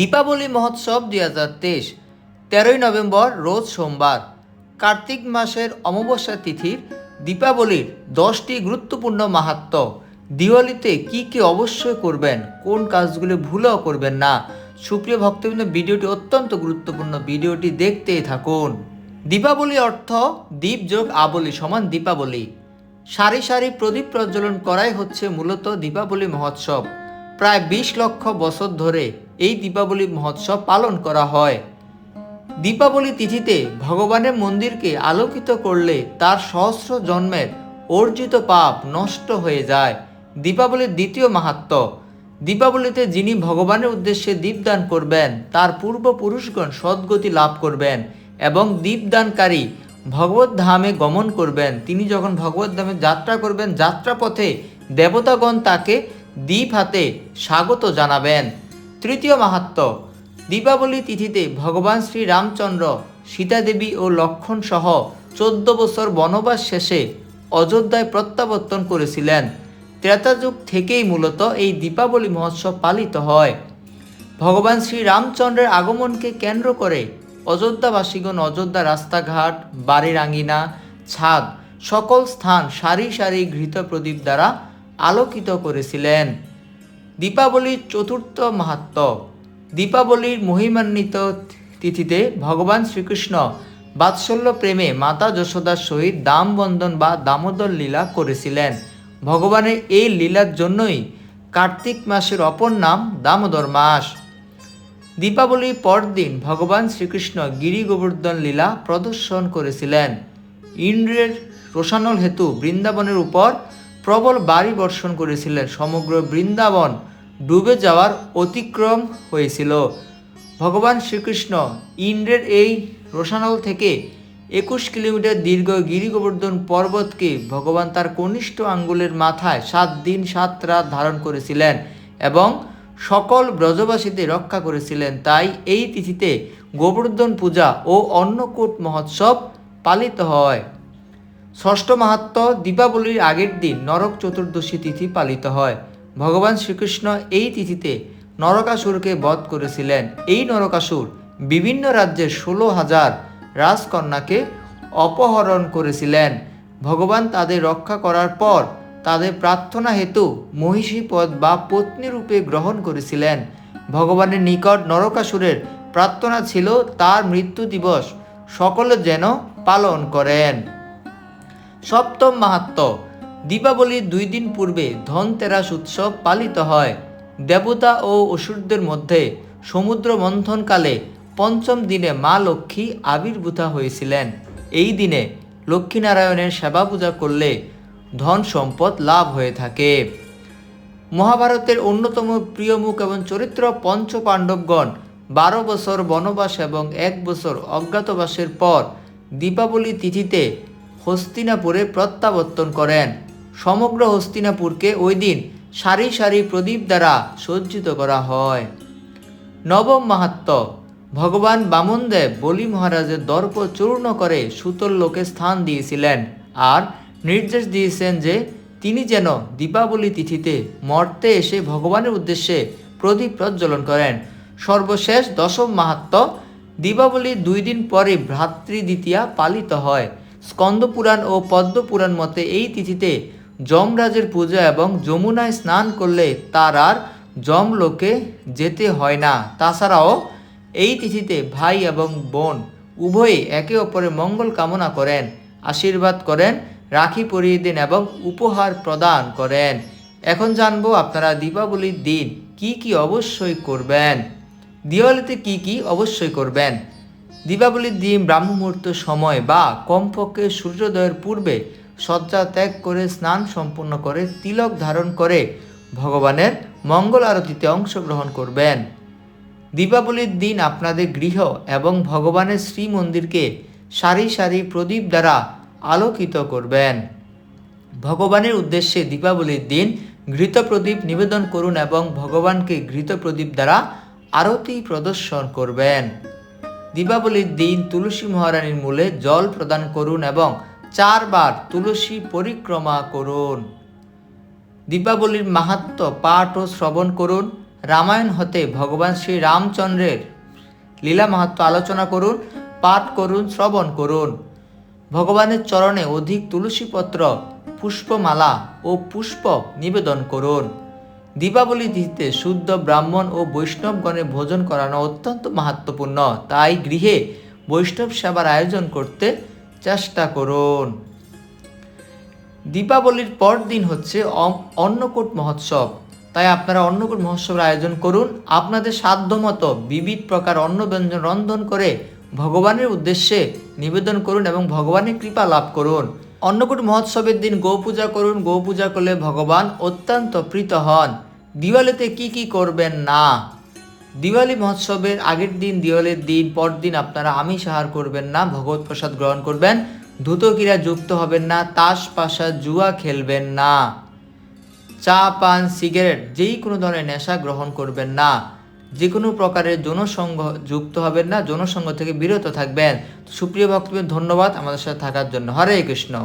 দীপাবলি মহোৎসব দুই হাজার তেইশ, তেরোই নভেম্বর রোজ সোমবার। কার্তিক মাসের অমাবস্যা তিথির দীপাবলির দশটি গুরুত্বপূর্ণ মাহাত্ম। দিওয়ালিতে কি কি অবশ্যই করবেন, কোন কাজগুলো ভুলেও করবেন না। সুপ্রিয় ভক্তবৃন্দ, ভিডিওটি অত্যন্ত গুরুত্বপূর্ণ, ভিডিওটি দেখতেই থাকুন। দীপাবলি অর্থ দীপ যোগ আবলি সমান দীপাবলি। সারি সারি প্রদীপ প্রজ্বলন করাই হচ্ছে মূলত দীপাবলি মহোৎসব। প্রায় বিশ লক্ষ বছর ধরে এই দীপাবলি মহোৎসব পালন করা হয়। দীপাবলি তিথিতে ভগবানের মন্দিরকে আলোকিত করলে তার সহস্র জন্মের অর্জিত পাপ নষ্ট হয়ে যায়। দীপাবলির দ্বিতীয় মাহাত্ম, দীপাবলিতে যিনি ভগবানের উদ্দেশ্যে দীপদান করবেন, তার পূর্বপুরুষগণ সদ্গতি লাভ করবেন এবং দীপদানকারী ভগবত ধামে গমন করবেন। তিনি যখন ভগবত ধামে যাত্রা করবেন, যাত্রাপথে দেবতাগণ তাকে দ্বীপ হাতে স্বাগত জানাবেন। তৃতীয় মাহাত্ম, দীপাবলি তিথিতে ভগবান শ্রী রামচন্দ্র সীতাদেবী ও লক্ষণ সহ চোদ্দ বছর বনবাস শেষে অযোধ্যায় প্রত্যাবর্তন করেছিলেন। ত্রেতা যুগ থেকেই মূলত এই দীপাবলি মহোৎসব পালিত হয়। ভগবান শ্রী রামচন্দ্রের আগমনকে কেন্দ্র করে অযোধ্যাবাসীগণ অযোধ্যা রাস্তাঘাট, বাড়ির আঙ্গিনা ছাদ, সকল স্থান সারি সারি ঘৃত প্রদীপ দ্বারা আলোকিত করেছিলেন। দীপাবলির চতুর্থ মাহাত্ম। দীপাবলির মহিমান্বিত তিথিতে ভগবান শ্রীকৃষ্ণ বাৎসল্য প্রেমে মাতা যশোদার সহিত দাম বন্ধন বা দামোদর লীলা করেছিলেন। ভগবানের এই লীলার জন্যই কার্তিক মাসের অপর নাম দামোদর মাস। দীপাবলির পরদিন ভগবান শ্রীকৃষ্ণ গিরি গোবর্ধন লীলা প্রদর্শন করেছিলেন। ইন্দ্রের রোষানল হেতু বৃন্দাবনের উপর প্রবল বাড়ি বর্ষণ করেছিলেন সমগ্র বৃন্দাবন। ডুবে যাওয়ার অতিক্রম হয়েছিল। ভগবান শ্রীকৃষ্ণ ইন্দ্রের এই রোষানল থেকে একুশ কিলোমিটার দীর্ঘ গিরি গোবর্ধন পর্বতকে ভগবান তার কনিষ্ঠ আঙ্গুলের মাথায় সাত দিন সাত রাত ধারণ করেছিলেন এবং সকল ব্রজবাসীদের রক্ষা করেছিলেন। তাই এই তিথিতে গোবর্ধন পূজা ও অন্নকূট মহোৎসব পালিত হয়। ষষ্ঠ মাহাত্ম দীপাবলির আগের দিন নরক চতুর্দশী তিথি পালিত হয়। ভগবান শ্রীকৃষ্ণ এই তিথিতে নরকাসুরকে বধ করেছিলেন। এই নরকাসুর বিভিন্ন রাজ্যের ষোলো হাজার রাজকন্যাকে অপহরণ করেছিলেন। ভগবান তাদের রক্ষা করার পর তাদের প্রার্থনা হেতু মহিষী পদ বা পত্নী রূপে গ্রহণ করেছিলেন। ভগবানের নিকট নরকাসুরের প্রার্থনা ছিল, তার মৃত্যু দিবস সকলে যেন পালন করেন। সপ্তম মাহাত্ম দীপাবলির দুই দিন পূর্বে ধনতেরাস উৎসব পালিত হয়। দেবতা ও অসুরদের মধ্যে সমুদ্র মন্থনকালে পঞ্চম দিনে মা লক্ষ্মী আবির্ভূতা হয়েছিলেন। এই দিনে লক্ষ্মীনারায়ণের সেবা পূজা করলে ধন সম্পদ লাভ হয়ে থাকে। মহাভারতের অন্যতম প্রিয় মুখ এবং চরিত্র পঞ্চ পাণ্ডবগণ বারো বছর বনবাস এবং এক বছর অজ্ঞাতবাসের পর দীপাবলি তিথিতে হস্তিনাপুরে প্রত্যাবর্তন করেন। সমগ্র হস্তিনাপুরকে ওই দিন সারি সারি প্রদীপ দ্বারা সজ্জিত করা হয়। নবম মাহাত্ম, ভগবান বামনদেব বলি মহারাজের দর্প চূর্ণ করে সুতল লোকে স্থান দিয়েছিলেন আর নির্দেশ দিয়েছেন যে তিনি যেন দীপাবলি তিথিতে মর্তে এসে ভগবানের উদ্দেশ্যে প্রদীপ প্রজ্বলন করেন। সর্বশেষ দশম মাহাত্ম, দীপাবলির দুই দিন পরে ভ্রাতৃ দ্বিতীয়া পালিত হয়। স্কন্দপুরাণ ও পদ্মপুরাণ মতে এই তিথিতে যমরাজের পূজা এবং যমুনায় স্নান করলে তার আর যমলোকে যেতে হয় না। তাছাড়াও, এই তিথিতে ভাই এবং বোন উভয়ে একে অপরের মঙ্গল কামনা করেন, আশীর্বাদ করেন, রাখি পরিয়ে দেন এবং উপহার প্রদান করেন। এখন জানব আপনারা দীপাবলির দিন কি কি অবশ্যই করবেন। দিওয়ালিতে কি কি অবশ্যই করবেন? দীপাবলির দিন ব্রাহ্ম মুহূর্ত সময় বা কমপক্ষে সূর্যোদয়ের পূর্বে শয্যা ত্যাগ করে, স্নান সম্পূর্ণ করে, তিলক ধারণ করে ভগবানের মঙ্গল আরতিতে অংশগ্রহণ করবেন। দীপাবলির দিন আপনাদের গৃহ এবং ভগবানের শ্রী মন্দিরকে সারি সারি প্রদীপ দ্বারা আলোকিত করবেন। ভগবানের উদ্দেশ্যে দীপাবলির দিন ঘৃত প্রদীপ নিবেদন করুন এবং ভগবানকে ঘৃত প্রদীপ দ্বারা আরতি প্রদর্শন করবেন। দীপাবলির দিন তুলসী মহারানীর মূলে জল প্রদান করুন এবং চারবার তুলসী পরিক্রমা করুন। দীপাবলির মাহাত্ম পাঠ ও শ্রবণ করুন। রামায়ণ হতে ভগবান শ্রী রামচন্দ্রের লীলা মাহাত্ম আলোচনা করুন, পাঠ করুন, শ্রবণ করুন। ভগবানের চরণে অধিক তুলসীপত্র পুষ্পমালা ও পুষ্প নিবেদন করুন। দীপাবলি তিথিতে শুদ্ধ ব্রাহ্মণ ও বৈষ্ণবগণের ভোজন করানো অত্যন্ত মাহাত্মপূর্ণ তাই গৃহে বৈষ্ণব সেবার আয়োজন করতে চেষ্টা করুন। দীপাবলির পর দিন হচ্ছে অন্নকূট মহোৎসব। তাই আপনারা অন্নকূট মহোৎসবের আয়োজন করুন। আপনাদের সাধ্যমতো বিবিধ প্রকার অন্ন ব্যঞ্জন রন্ধন করে ভগবানের উদ্দেশ্যে নিবেদন করুন এবং ভগবানের কৃপা লাভ করুন। অন্নকূট মহোৎসবের দিন গো পূজা করুন। গো পূজা করলে ভগবান অত্যন্ত প্রীত হন। দিওয়ালিতে কি কি করবেন না? দিওয়ালি মহোৎসবের আগের দিন, দিওয়ালির দিন পরদিন আপনারা আমিষ আহার করবেন না, ভগবত প্রসাদ গ্রহণ করবেন দ্রুত ক্রীড়া যুক্ত হবেন না, তাস, পাশা, জুয়া খেলবেন না, চা, পান, সিগারেট, যেই কোনো ধরনের নেশা গ্রহণ করবেন না যে কোনো প্রকারের যৌনসঙ্গ যুক্ত হবেন না, জনসংঘ থেকে বিরত থাকবেন। সুপ্রিয় ভক্তদের ধন্যবাদ আমাদের সাথে থাকার জন্য। হরে কৃষ্ণ।